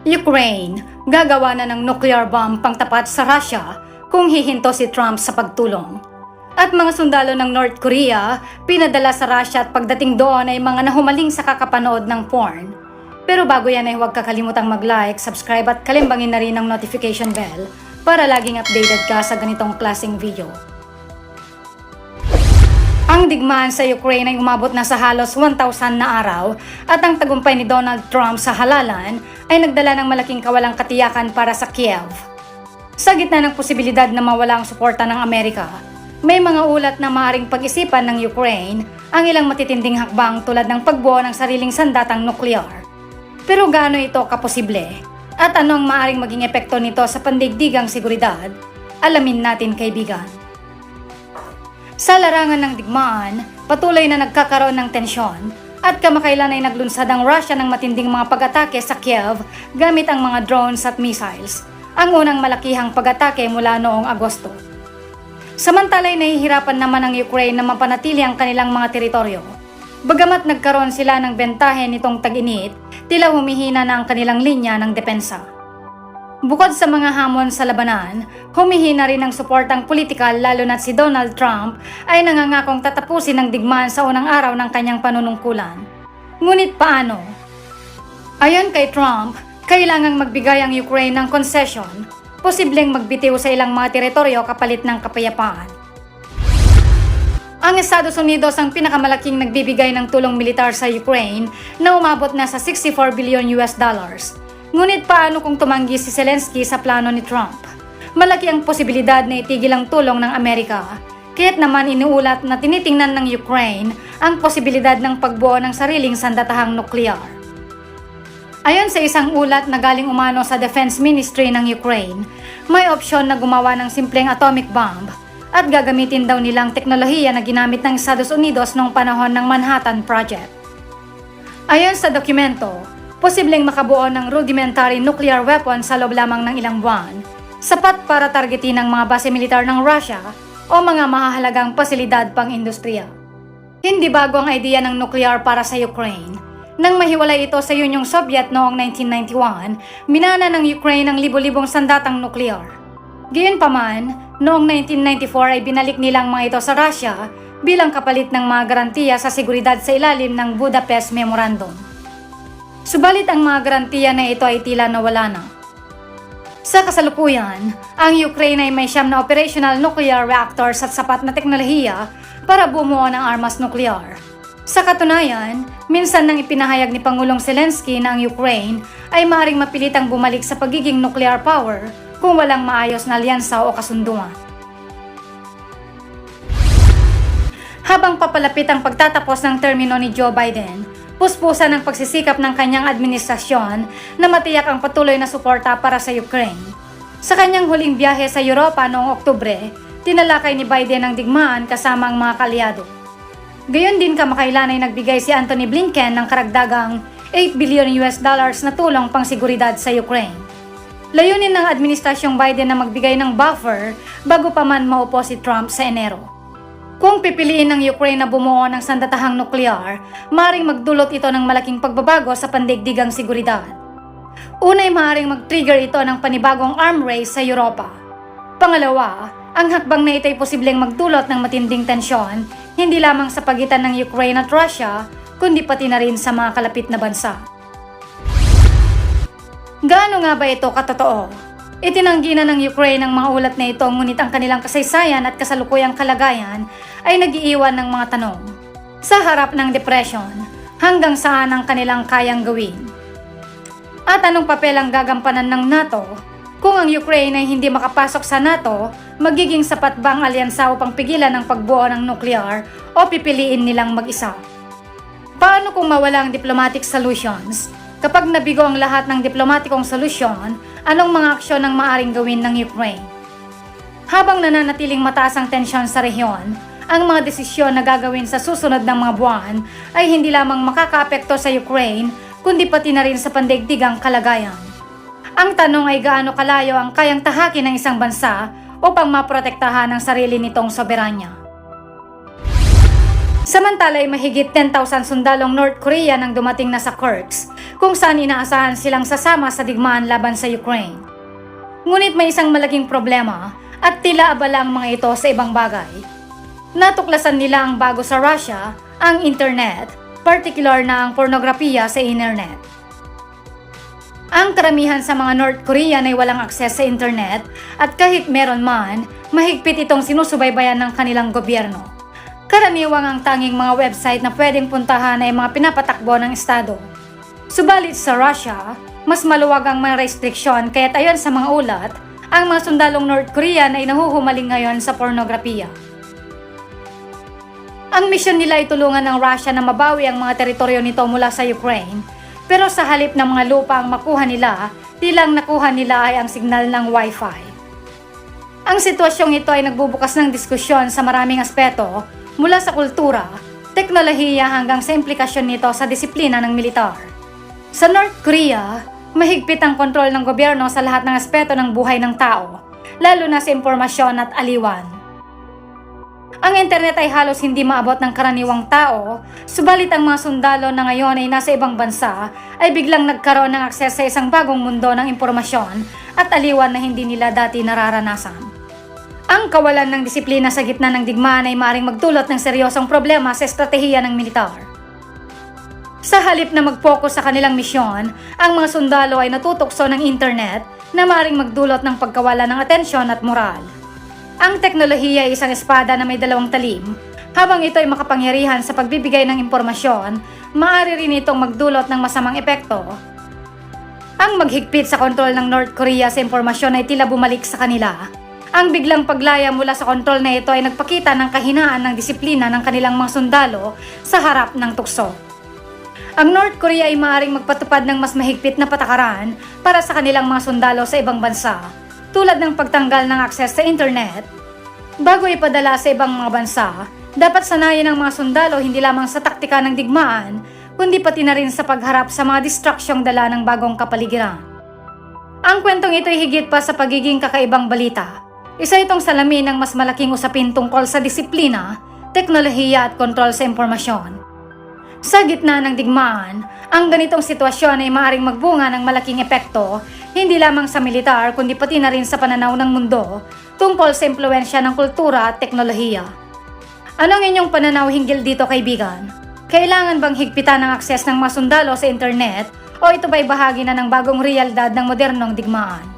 Ukraine, gagawa na ng nuclear bomb pangtapat sa Russia kung hihinto si Trump sa pagtulong. At mga sundalo ng North Korea, pinadala sa Russia at pagdating doon ay mga nahumaling sa kakapanood ng porn. Pero bago yan ay huwag kakalimutang mag-like, subscribe at kalimbangin na rin ang notification bell para laging updated ka sa ganitong klaseng video. Ang digmaan sa Ukraine ay umabot na sa halos 1,000 na araw at ang tagumpay ni Donald Trump sa halalan ay nagdala ng malaking kawalang katiyakan para sa Kiev. Sa gitna ng posibilidad na mawala ang suporta ng Amerika, may mga ulat na maaring pag-isipan ng Ukraine ang ilang matitinding hakbang tulad ng pagbuo ng sariling sandatang nuklear. Pero gaano ito kaposible? At ano ang maaring maging epekto nito sa pandigdigang seguridad? Alamin natin kaibigan. Sa larangan ng digmaan, patuloy na nagkakaroon ng tensyon at kamakailan ay naglunsad ang Russia ng matinding mga pag-atake sa Kiev gamit ang mga drones at missiles, ang unang malakihang pag-atake mula noong Agosto. Samantalay nahihirapan naman ang Ukraine na mapanatili ang kanilang mga teritoryo. Bagamat nagkaroon sila ng bentahe nitong tag-init, tila humihina na ang kanilang linya ng depensa. Bukod sa mga hamon sa labanan, humihina rin ang suportang politikal lalo na si Donald Trump ay nangangakong tatapusin ang digmaan sa unang araw ng kanyang panunungkulan. Ngunit paano? Ayon kay Trump, kailangang magbigay ang Ukraine ng concession, posibleng magbitiw sa ilang mga teritoryo kapalit ng kapayapaan. Ang Estados Unidos ang pinakamalaking nagbibigay ng tulong militar sa Ukraine na umabot na sa 64 billion US dollars. Ngunit paano kung tumanggi si Zelensky sa plano ni Trump? Malaki ang posibilidad na itigil ang tulong ng Amerika. Kaya't naman iniulat na tinitingnan ng Ukraine ang posibilidad ng pagbuo ng sariling sandatahang nuklear. Ayon sa isang ulat na galing umano sa Defense Ministry ng Ukraine, may opsyon na gumawa ng simpleng atomic bomb at gagamitin daw nilang teknolohiya na ginamit ng Estados Unidos noong panahon ng Manhattan Project. Ayon sa dokumento, posibleng makabuo ng rudimentary nuclear weapon sa loob lamang ng ilang buwan, sapat para targetin ang mga base militar ng Russia o mga mahahalagang pasilidad pang industriya. Hindi bago ang idea ng nuclear para sa Ukraine. Nang mahiwalay ito sa Unyong Soviet noong 1991, minana ng Ukraine ang libo-libong sandatang nuklear. Gayunpaman, noong 1994 ay binalik nilang mga ito sa Russia bilang kapalit ng mga garantiya sa seguridad sa ilalim ng Budapest Memorandum. Subalit ang mga garantiya na ito ay tila nawala na. Sa kasalukuyan, ang Ukraine ay may siyam na operational nuclear reactors at sapat na teknolohiya para bumuo ng armas nuklear. Sa katunayan, minsan nang ipinahayag ni Pangulong Zelensky na ang Ukraine ay maaaring mapilitang bumalik sa pagiging nuclear power kung walang maayos na alyansa o kasunduan. Habang papalapit ang pagtatapos ng termino ni Joe Biden, puspusan ang pagsisikap ng kanyang administrasyon na matiyak ang patuloy na suporta para sa Ukraine. Sa kanyang huling biyahe sa Europa noong Oktubre, tinalakay ni Biden ang digmaan kasama ang mga kalyado. Gayon din kamakailan ay nagbigay si Anthony Blinken ng karagdagang 8 billion US dollars na tulong pang seguridad sa Ukraine. Layunin ng administrasyong Biden na magbigay ng buffer bago pa man maupo si Trump sa Enero. Kung pipiliin ng Ukraine na bumuo ng sandatahang nuklear, maring magdulot ito ng malaking pagbabago sa pandigdigang seguridad. Unay maaaring mag-trigger ito ng panibagong arm race sa Europa. Pangalawa, ang hakbang na ito ay posibleng magdulot ng matinding tensyon, hindi lamang sa pagitan ng Ukraine at Russia, kundi pati na rin sa mga kalapit na bansa. Gaano nga ba ito katotoo? Itinanggi na ng Ukraine ang mga ulat na ito ngunit ang kanilang kasaysayan at kasalukuyang kalagayan ay nagiiwan ng mga tanong. Sa harap ng depression, hanggang saan ang kanilang kayang gawin? At anong papel ang gagampanan ng NATO kung ang Ukraine ay hindi makapasok sa NATO, magiging sapat ba ang alyansa upang pigilan ang pagbuo ng nuklear o pipiliin nilang mag-isa? Paano kung mawala ang diplomatic solutions? Kapag nabigo ang lahat ng diplomatikong solusyon, anong mga aksyon ang maaring gawin ng Ukraine? Habang nananatiling mataas ang tensyon sa rehiyon, ang mga desisyon na gagawin sa susunod ng mga buwan ay hindi lamang makakaapekto sa Ukraine, kundi pati na rin sa pandaigdigang kalagayan. Ang tanong ay gaano kalayo ang kayang tahakin ng isang bansa upang maprotektahan ang sarili nitong soberanya. Samantala ay mahigit 10,000 sundalong North Korea nang dumating na sa Kursk kung saan inaasahan silang sasama sa digmaan laban sa Ukraine. Ngunit may isang malaking problema at tila abala ang mga ito sa ibang bagay. Natuklasan nila ang bago sa Russia, ang internet, particular na ang pornografiya sa internet. Ang karamihan sa mga North Korean ay walang akses sa internet at kahit meron man, mahigpit itong sinusubaybayan ng kanilang gobyerno. Karaniwang ang tanging mga website na pwedeng puntahan ay mga pinapatakbo ng Estado. Subalit sa Russia, mas maluwag ang mga restriksyon kaya't ayon sa mga ulat, ang mga sundalong North Korean ay nahuhumaling ngayon sa pornografiya. Ang misyon nila ay tulungan ng Russia na mabawi ang mga teritoryo nito mula sa Ukraine, pero sa halip ng mga lupa ang makuha nila, tilang nakuha nila ay ang signal ng Wi-Fi. Ang sitwasyong ito ay nagbubukas ng diskusyon sa maraming aspeto mula sa kultura, teknolohiya hanggang sa implikasyon nito sa disiplina ng militar. Sa North Korea, mahigpit ang kontrol ng gobyerno sa lahat ng aspeto ng buhay ng tao, lalo na sa impormasyon at aliwan. Ang internet ay halos hindi maabot ng karaniwang tao, subalit ang mga sundalo na ngayon ay nasa ibang bansa ay biglang nagkaroon ng akses sa isang bagong mundo ng impormasyon at aliwan na hindi nila dati nararanasan. Ang kawalan ng disiplina sa gitna ng digmaan ay maring magdulot ng seryosong problema sa estratehiya ng militar. Sa halip na mag-focus sa kanilang misyon, ang mga sundalo ay natutokso ng internet na maring magdulot ng pagkawala ng atensyon at moral. Ang teknolohiya ay isang espada na may dalawang talim. Habang ito ay makapangyarihan sa pagbibigay ng impormasyon, maaari rin itong magdulot ng masamang epekto. Ang maghigpit sa kontrol ng North Korea sa impormasyon ay tila bumalik sa kanila. Ang biglang paglaya mula sa kontrol na ito ay nagpakita ng kahinaan ng disiplina ng kanilang mga sundalo sa harap ng tukso. Ang North Korea ay maaaring magpatupad ng mas mahigpit na patakaran para sa kanilang mga sundalo sa ibang bansa, tulad ng pagtanggal ng akses sa internet. Bago ipadala sa ibang mga bansa, dapat sanayin ng mga sundalo hindi lamang sa taktika ng digmaan, kundi pati na rin sa pagharap sa mga distraksyong dala ng bagong kapaligiran. Ang kwentong ito ay higit pa sa pagiging kakaibang balita. Isa itong salamin ng mas malaking usapin tungkol sa disiplina, teknolohiya at kontrol sa impormasyon. Sa gitna ng digmaan, ang ganitong sitwasyon ay maaaring magbunga ng malaking epekto hindi lamang sa militar kundi pati na rin sa pananaw ng mundo tungkol sa impluensya ng kultura at teknolohiya. Anong inyong pananaw hinggil dito kaibigan? Kailangan bang higpitan ang akses ng mga sundalo sa internet o ito ba'y bahagi na ng bagong realidad ng modernong digmaan?